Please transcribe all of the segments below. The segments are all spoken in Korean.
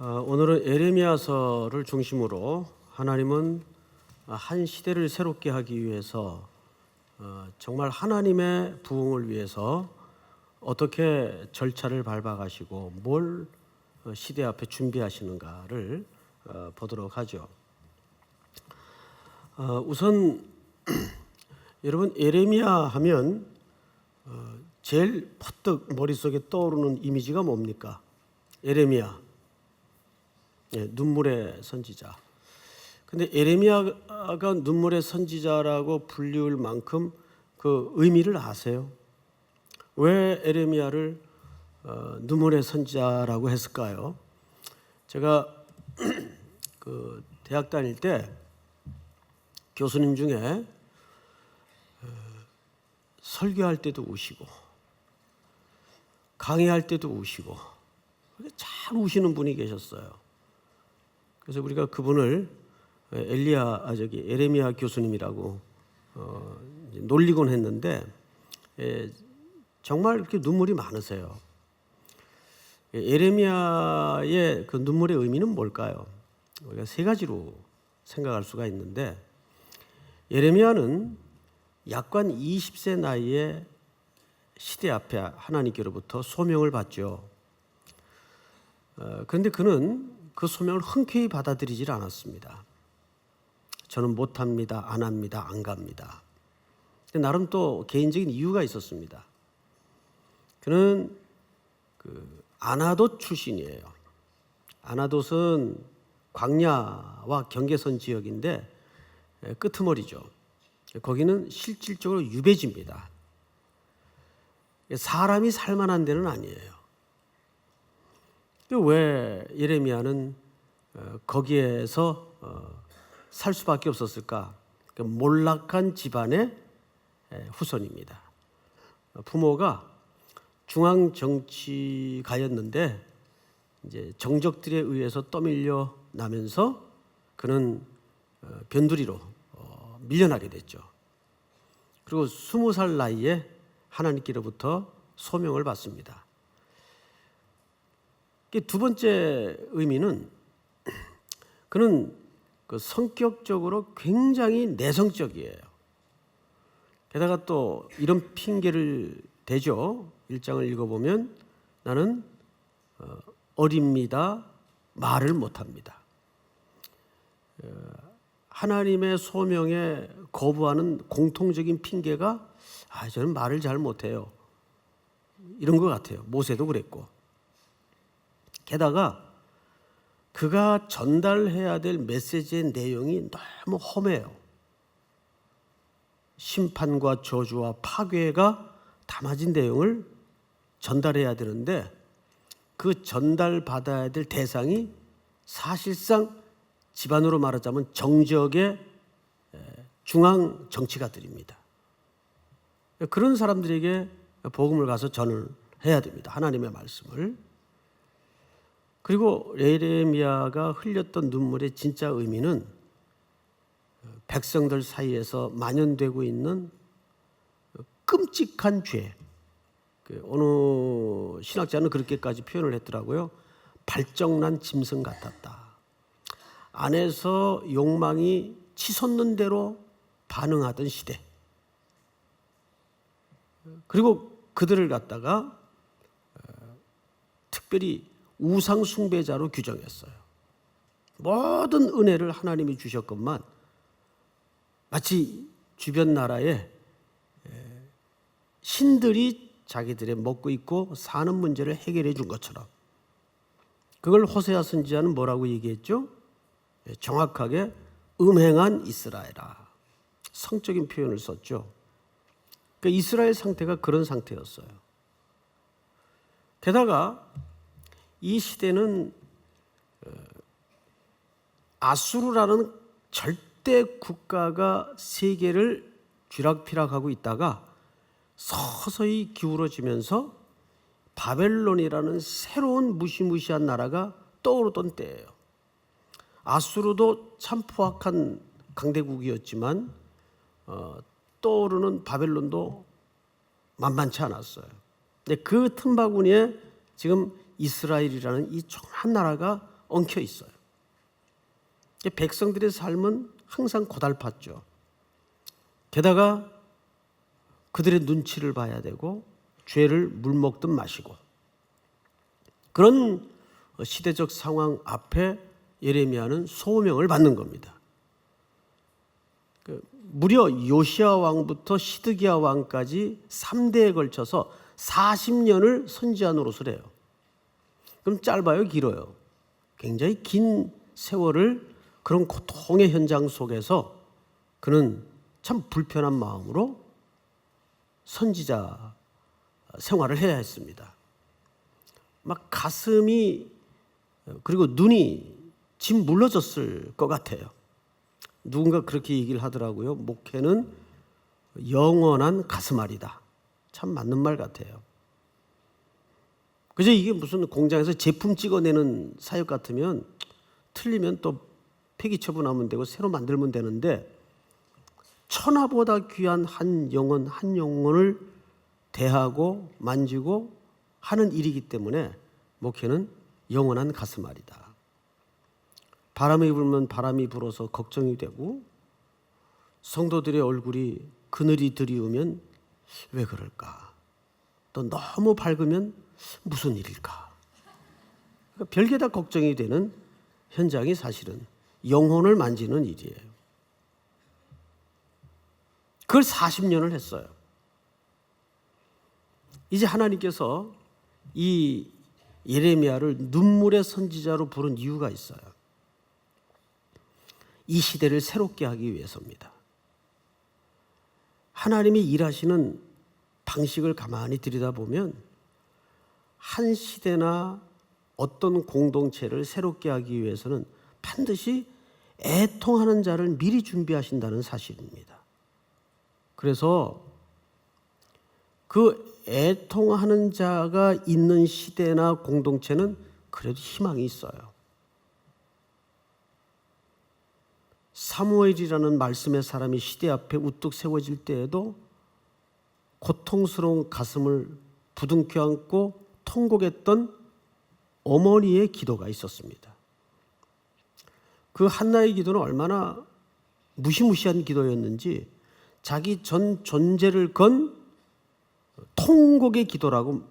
어, 오늘은 에레미야서를 중심으로 하나님은 한 시대를 새롭게 하기 위해서 어, 정말 하나님의 부흥을 위해서 어떻게 절차를 밟아가시고 뭘 어, 시대 앞에 준비하시는가를 어, 보도록 하죠. 어, 우선 여러분 에레미야 하면 어, 제일 퍼뜩 머릿속에 떠오르는 이미지가 뭡니까? 에레미야. 예, 눈물의 선지자. 근데 에레미야가 눈물의 선지자라고 불리울 만큼 그 의미를 아세요? 왜 에레미야를 어, 눈물의 선지자라고 했을까요? 제가 그 대학 다닐 때 교수님 중에 어, 설교할 때도 우시고 강의할 때도 우시고 잘 우시는 분이 계셨어요. 그래서 우리가 그분을 엘리야 아 저기 에레미야 교수님이라고 어, 놀리곤 했는데 에, 정말 이렇게 눈물이 많으세요. 예, 에레미야의 그 눈물의 의미는 뭘까요? 우리가 세 가지로 생각할 수가 있는데 예레미야는 약관 20세 나이에 시대 앞에 하나님께로부터 소명을 받죠. 어, 그런데 그는 그 소명을 흔쾌히 받아들이질 않았습니다. 저는 못합니다, 안 합니다, 안 갑니다. 나름 또 개인적인 이유가 있었습니다. 그는 그 아나돗 출신이에요. 아나돗은 광야와 경계선 지역인데 에, 끄트머리죠. 거기는 실질적으로 유배지입니다. 사람이 살만한 데는 아니에요. 왜 예레미야는 어, 거기에서 어, 살 수밖에 없었을까? 그 몰락한 집안의 후손입니다. 부모가 중앙 정치가였는데 이제 정적들에 의해서 떠밀려 나면서 그는 어, 변두리로 밀려나게 됐죠. 그리고 스무 살 나이에 하나님께로부터 소명을 받습니다. 두 번째 의미는 그는 그 성격적으로 굉장히 내성적이에요. 게다가 또 이런 핑계를 대죠. 일장을 읽어보면 나는 어, 어립니다. 말을 못합니다. 어, 하나님의 소명에 거부하는 공통적인 핑계가 아 저는 말을 잘 못해요. 이런 것 같아요. 모세도 그랬고. 게다가 그가 전달해야 될 메시지의 내용이 너무 험해요. 심판과 저주와 파괴가 담아진 내용을 전달해야 되는데 그 전달받아야 될 대상이 사실상 집안으로 말하자면 정적의 중앙 정치가들입니다. 그런 사람들에게 복음을 가서 전을 해야 됩니다. 하나님의 말씀을. 그리고 예레미야가 흘렸던 눈물의 진짜 의미는 백성들 사이에서 만연되고 있는 끔찍한 죄. 그 어느 신학자는 그렇게까지 표현을 했더라고요. 발정난 짐승 같았다. 안에서 욕망이 치솟는 대로 반응하던 시대. 그리고 그들을 갖다가 어, 특별히 우상 숭배자로 규정했어요. 모든 은혜를 하나님이 주셨건만 마치 주변 나라의 신들이 자기들의 먹고 있고 사는 문제를 해결해 준 것처럼 그걸 호세아 선지자는 뭐라고 얘기했죠? 정확하게 음행한 이스라엘아 성적인 표현을 썼죠. 그러니까 이스라엘 상태가 그런 상태였어요. 게다가 이 시대는 어, 아수르라는 절대 국가가 세계를 쥐락펴락하고 있다가 서서히 기울어지면서 바벨론이라는 새로운 무시무시한 나라가 떠오르던 때예요. 아수르도 참 포악한 강대국이었지만 어, 떠오르는 바벨론도 만만치 않았어요. 근데 그 틈바구니에 지금 이스라엘이라는 이 조그만 나라가 엉켜 있어요. 백성들의 삶은 항상 고달팠죠. 게다가 그들의 눈치를 봐야 되고 죄를 물 먹든 마시고 그런 시대적 상황 앞에 예레미야는 소명을 받는 겁니다. 그 무려 요시아 왕부터 시드기야 왕까지 3대에 걸쳐서 40년을 선지한 노릇을 해요. 그럼 짧아요, 길어요? 굉장히 긴 세월을 그런 고통의 현장 속에서 그는 참 불편한 마음으로 선지자 생활을 해야 했습니다. 막 가슴이 그리고 눈이 짐 물러졌을 것 같아요. 누군가 그렇게 얘기를 하더라고요. 목회는 영원한 가슴앓이다. 참 맞는 말 같아요. 그저 이게 무슨 공장에서 제품 찍어내는 사역 같으면 틀리면 또 폐기 처분하면 되고 새로 만들면 되는데 천하보다 귀한 한 영혼 한 영혼을 대하고 만지고 하는 일이기 때문에 목회는 영원한 가슴앓이다. 바람이 불면 바람이 불어서 걱정이 되고 성도들의 얼굴이 그늘이 드리우면 왜 그럴까? 또 너무 밝으면 무슨 일일까? 그러니까 별게 다 걱정이 되는 현장이 사실은 영혼을 만지는 일이에요. 그걸 40년을 했어요. 이제 하나님께서 이 예레미야를 눈물의 선지자로 부른 이유가 있어요. 이 시대를 새롭게 하기 위해서입니다. 하나님이 일하시는 방식을 가만히 들여다보면 한 시대나 어떤 공동체를 새롭게 하기 위해서는 반드시 애통하는 자를 미리 준비하신다는 사실입니다. 그래서 그 애통하는 자가 있는 시대나 공동체는 그래도 희망이 있어요. 사무엘이라는 말씀의 사람이 시대 앞에 우뚝 세워질 때에도 고통스러운 가슴을 부둥켜 안고 통곡했던 어머니의 기도가 있었습니다. 그 한나의 기도는 얼마나 무시무시한 기도였는지 자기 전 존재를 건 통곡의 기도라고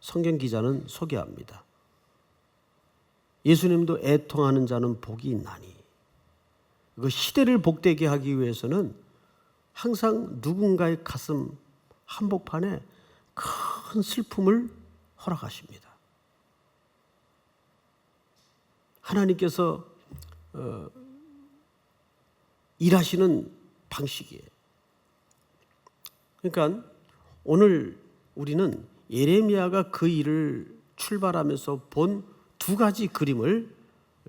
성경 기자는 소개합니다. 예수님도 애통하는 자는 복이 있나니 그 시대를 복되게 하기 위해서는 항상 누군가의 가슴 한복판에 큰 슬픔을 허락하십니다. 하나님께서 어, 일하시는 방식이에요. 그러니까 오늘 우리는 예레미야가 그 일을 출발하면서 본 두 가지 그림을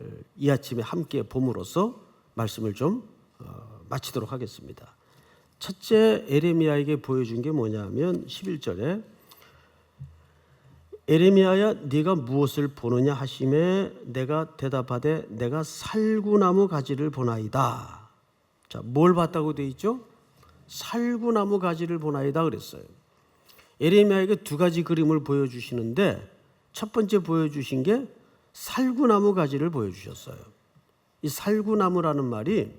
어, 이 아침에 함께 봄으로써 말씀을 좀 어, 마치도록 하겠습니다. 첫째 에레미야에게 보여준 게 뭐냐면 11절에 에레미야야 네가 무엇을 보느냐 하심에 내가 대답하되 내가 살구나무 가지를 보나이다. 자, 뭘 봤다고 돼 있죠? 살구나무 가지를 보나이다 그랬어요. 에레미야에게 두 가지 그림을 보여 주시는데 첫 번째 보여 주신 게 살구나무 가지를 보여 주셨어요. 이 살구나무라는 말이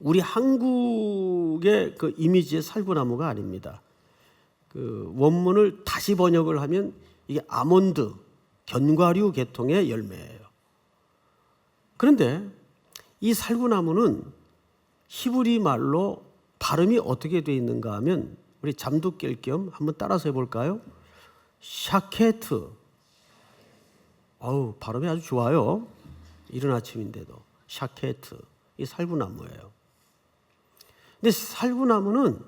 우리 한국의 그 이미지의 살구나무가 아닙니다. 그 원문을 다시 번역을 하면 이게 아몬드 견과류 계통의 열매예요. 그런데 이 살구나무는 히브리 말로 발음이 어떻게 되어 있는가 하면 우리 잠도 깰 겸 한번 따라서 해볼까요? 샤케트. 어우 발음이 아주 좋아요. 이른 아침인데도 샤케트. 이 살구나무예요. 근데 살구나무는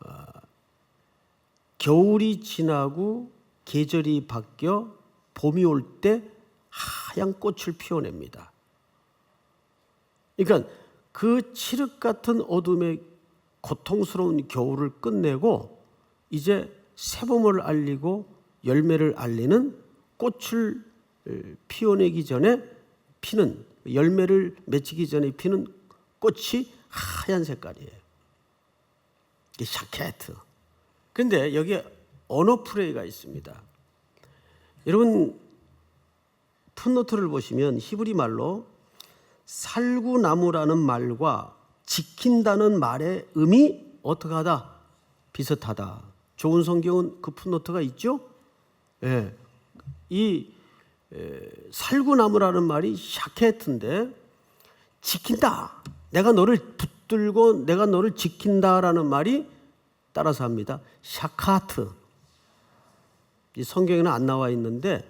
어, 겨울이 지나고 계절이 바뀌어 봄이 올 때 하얀 꽃을 피워냅니다. 그러니까 그 칠흑 같은 어둠의 고통스러운 겨울을 끝내고 이제 새봄을 알리고 열매를 알리는 꽃을 피워내기 전에 피는 열매를 맺히기 전에 피는 꽃이 하얀 색깔이에요. 이게 샤케트. 근데 여기에 언어 프레이가 있습니다. 여러분 풋노트를 보시면 히브리 말로 살구나무라는 말과 지킨다는 말의 의미 어떻게 하다 비슷하다. 좋은 성경은 그 풋노트가 있죠. 예, 이 에, 살구나무라는 말이 샤케트인데 지킨다. 내가 너를 붙들고 내가 너를 지킨다라는 말이 따라서 합니다. 샤카트. 이 성경에는 안 나와 있는데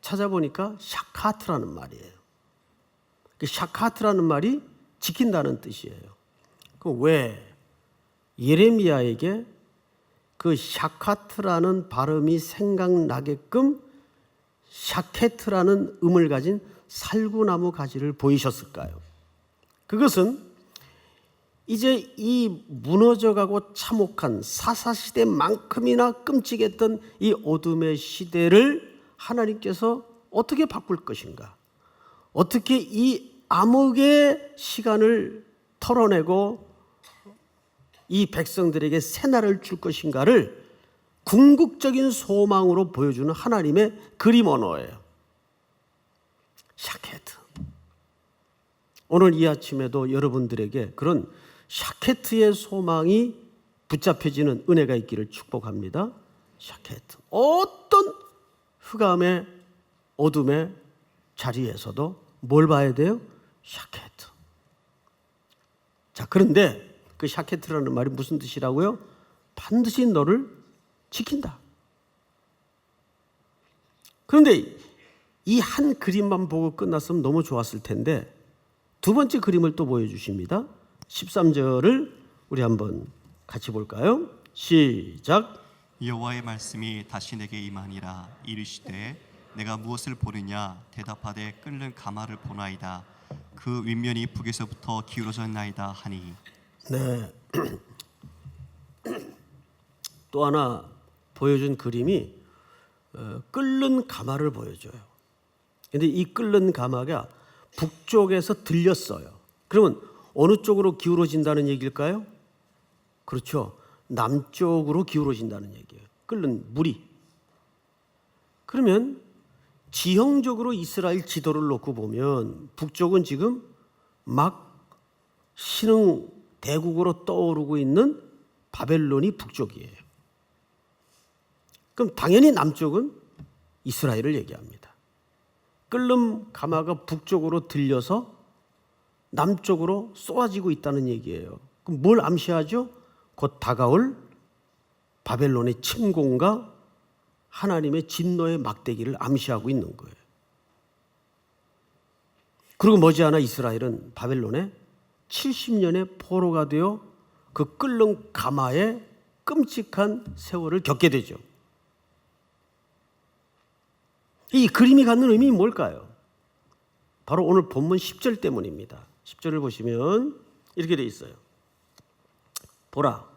찾아보니까 샤카트라는 말이에요. 그 샤카트라는 말이 지킨다는 뜻이에요. 그왜 예레미야에게 그 샤카트라는 발음이 생각나게끔 샤케트라는 음을 가진 살구나무 가지를 보이셨을까요? 그것은 이제 이 무너져가고 참혹한 사사시대만큼이나 끔찍했던 이 어둠의 시대를 하나님께서 어떻게 바꿀 것인가? 어떻게 이 암흑의 시간을 털어내고 이 백성들에게 새날을 줄 것인가를 궁극적인 소망으로 보여주는 하나님의 그림 언어예요. 샤케트. 오늘 이 아침에도 여러분들에게 그런 샤케트의 소망이 붙잡혀지는 은혜가 있기를 축복합니다. 샤케트. 어떤 흑암의 어둠의 자리에서도 뭘 봐야 돼요? 샤케트. 자, 그런데 그 샤케트라는 말이 무슨 뜻이라고요? 반드시 너를 지킨다. 그런데 이 한 그림만 보고 끝났으면 너무 좋았을 텐데 두 번째 그림을 또 보여주십니다. 13절을 우리 한번 같이 볼까요? 시작. 여호와의 말씀이 다시 내게 임하니라 이르시되 내가 무엇을 보느냐 대답하되 끓는 가마를 보나이다 그 윗면이 북에서부터 기울어졌나이다 하니 네. 또 하나 보여준 그림이 어, 끓는 가마를 보여줘요. 근데 이 끓는 가마가 북쪽에서 들렸어요. 그러면 어느 쪽으로 기울어진다는 얘기일까요? 그렇죠. 남쪽으로 기울어진다는 얘기예요. 끓는 물이. 그러면 지형적으로 이스라엘 지도를 놓고 보면 북쪽은 지금 막 신흥 대국으로 떠오르고 있는 바벨론이 북쪽이에요. 그럼 당연히 남쪽은 이스라엘을 얘기합니다. 끓는 가마가 북쪽으로 들려서 남쪽으로 쏟아지고 있다는 얘기예요. 그럼 뭘 암시하죠? 곧 다가올 바벨론의 침공과 하나님의 진노의 막대기를 암시하고 있는 거예요. 그리고 머지않아 이스라엘은 바벨론에 70년의 포로가 되어 그 끓는 가마에 끔찍한 세월을 겪게 되죠. 이 그림이 갖는 의미는 뭘까요? 바로 오늘 본문 10절 때문입니다. 10절을 보시면 이렇게 돼 있어요. 보라,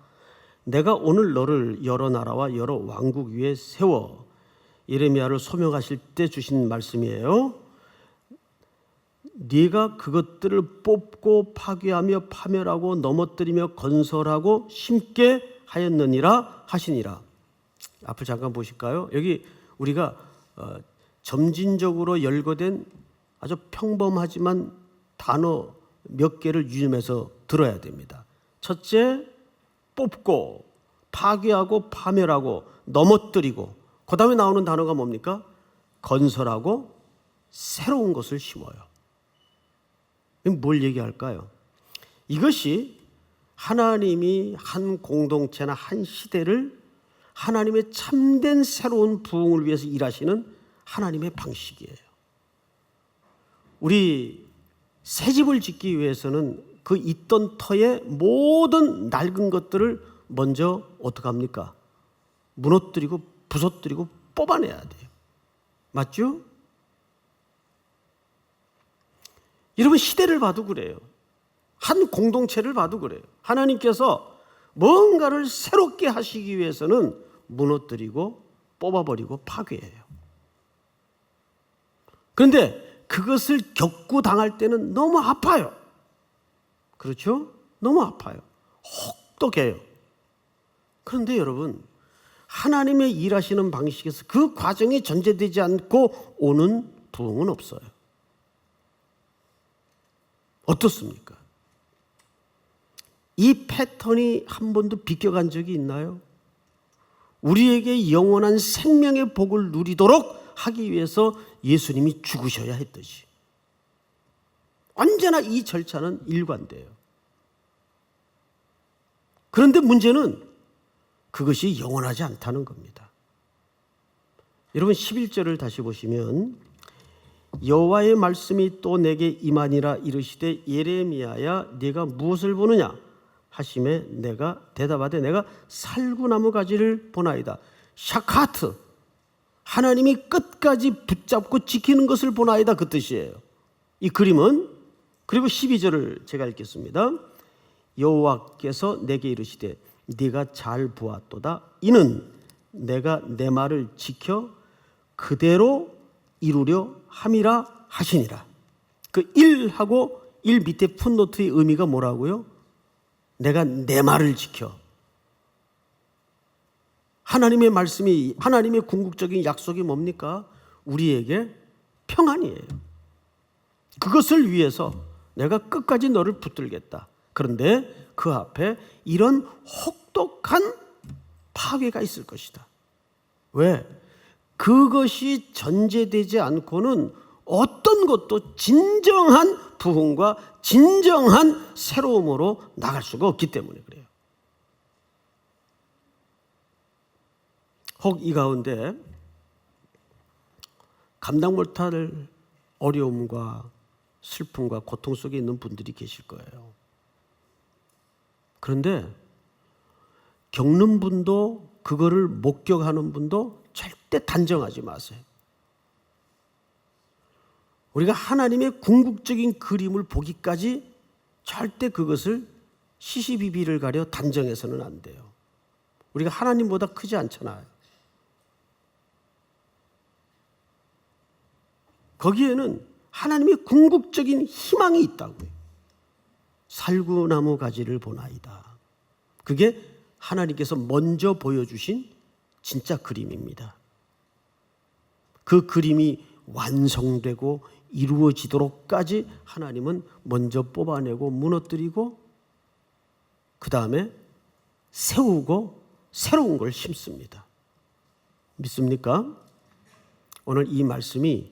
내가 오늘 너를 여러 나라와 여러 왕국 위에 세워 예레미야를 소명하실 때 주신 말씀이에요. 네가 그것들을 뽑고 파괴하며 파멸하고 넘어뜨리며 건설하고 심게 하였느니라 하시니라. 앞을 잠깐 보실까요? 여기 우리가 어, 점진적으로 열거된 아주 평범하지만 단어 몇 개를 유념해서 들어야 됩니다. 첫째, 뽑고 파괴하고 파멸하고 넘어뜨리고 그 다음에 나오는 단어가 뭡니까? 건설하고 새로운 것을 심어요. 뭘 얘기할까요? 이것이 하나님이 한 공동체나 한 시대를 하나님의 참된 새로운 부흥을 위해서 일하시는 하나님의 방식이에요. 우리 새 집을 짓기 위해서는 그 있던 터의 모든 낡은 것들을 먼저 어떻게 합니까? 무너뜨리고 부서뜨리고 뽑아내야 돼요. 맞죠? 여러분 시대를 봐도 그래요. 한 공동체를 봐도 그래요. 하나님께서 뭔가를 새롭게 하시기 위해서는 무너뜨리고 뽑아버리고 파괴해요. 그런데 그것을 겪고 당할 때는 너무 아파요. 그렇죠? 너무 아파요. 혹독해요. 그런데 여러분, 하나님의 일하시는 방식에서 그 과정이 전제되지 않고 오는 부흥은 없어요. 어떻습니까? 이 패턴이 한 번도 비껴간 적이 있나요? 우리에게 영원한 생명의 복을 누리도록 하기 위해서 예수님이 죽으셔야 했듯이. 언제나 이 절차는 일관돼요. 그런데 문제는 그것이 영원하지 않다는 겁니다. 여러분 11절을 다시 보시면 여호와의 말씀이 또 내게 임하니라 이르시되 예레미야야 네가 무엇을 보느냐 하심에 내가 대답하되 내가 살구나무 가지를 보나이다 샤카트 하나님이 끝까지 붙잡고 지키는 것을 보나이다 그 뜻이에요. 이 그림은 그리고 12절을 제가 읽겠습니다. 여호와께서 내게 이르시되 네가 잘 보았도다 이는 내가 내 말을 지켜 그대로 이루려 함이라 하시니라. 그 1하고 1 밑에 풋노트의 의미가 뭐라고요? 내가 내 말을 지켜. 하나님의 말씀이 하나님의 궁극적인 약속이 뭡니까? 우리에게 평안이에요. 그것을 위해서 내가 끝까지 너를 붙들겠다. 그런데 그 앞에 이런 혹독한 파괴가 있을 것이다. 왜? 그것이 전제되지 않고는 어떤 것도 진정한 부흥과 진정한 새로움으로 나갈 수가 없기 때문에 그래요. 혹 이 가운데 감당 못할 어려움과 슬픔과 고통 속에 있는 분들이 계실 거예요. 그런데 겪는 분도 그거를 목격하는 분도 절대 단정하지 마세요. 우리가 하나님의 궁극적인 그림을 보기까지 절대 그것을 시시비비를 가려 단정해서는 안 돼요. 우리가 하나님보다 크지 않잖아요. 거기에는 하나님의 궁극적인 희망이 있다고요. 살구나무 가지를 보나이다. 그게 하나님께서 먼저 보여주신 진짜 그림입니다. 그 그림이 완성되고 이루어지도록까지 하나님은 먼저 뽑아내고 무너뜨리고 그 다음에 세우고 새로운 걸 심습니다. 믿습니까? 오늘 이 말씀이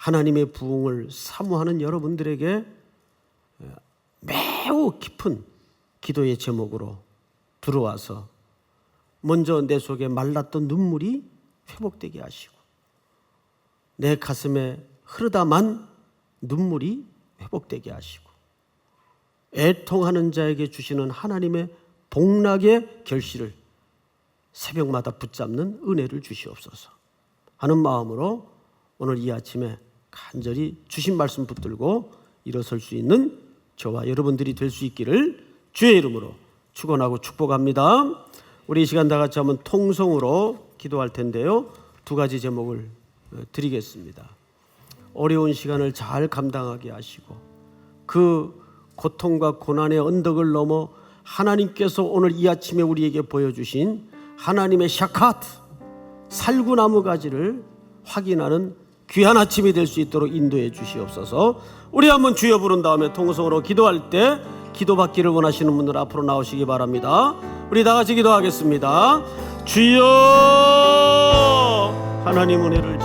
하나님의 부흥을 사모하는 여러분들에게 매우 깊은 기도의 제목으로 들어와서 먼저 내 속에 말랐던 눈물이 회복되게 하시고 내 가슴에 흐르다만 눈물이 회복되게 하시고 애통하는 자에게 주시는 하나님의 복락의 결실을 새벽마다 붙잡는 은혜를 주시옵소서. 하는 마음으로 오늘 이 아침에 간절히 주신 말씀 붙들고 일어설 수 있는 저와 여러분들이 될 수 있기를 주의 이름으로 축원하고 축복합니다. 우리 이 시간 다 같이 한번 통성으로 기도할 텐데요. 두 가지 제목을 어, 드리겠습니다. 어려운 시간을 잘 감당하게 하시고 그 고통과 고난의 언덕을 넘어 하나님께서 오늘 이 아침에 우리에게 보여주신 하나님의 샤카트 살구나무 가지를 확인하는 귀한 아침이 될 수 있도록 인도해 주시옵소서. 우리 한번 주여 부른 다음에 통성으로 기도할 때 기도받기를 원하시는 분들 앞으로 나오시기 바랍니다. 우리 다 같이 기도하겠습니다. 주여 하나님 은혜를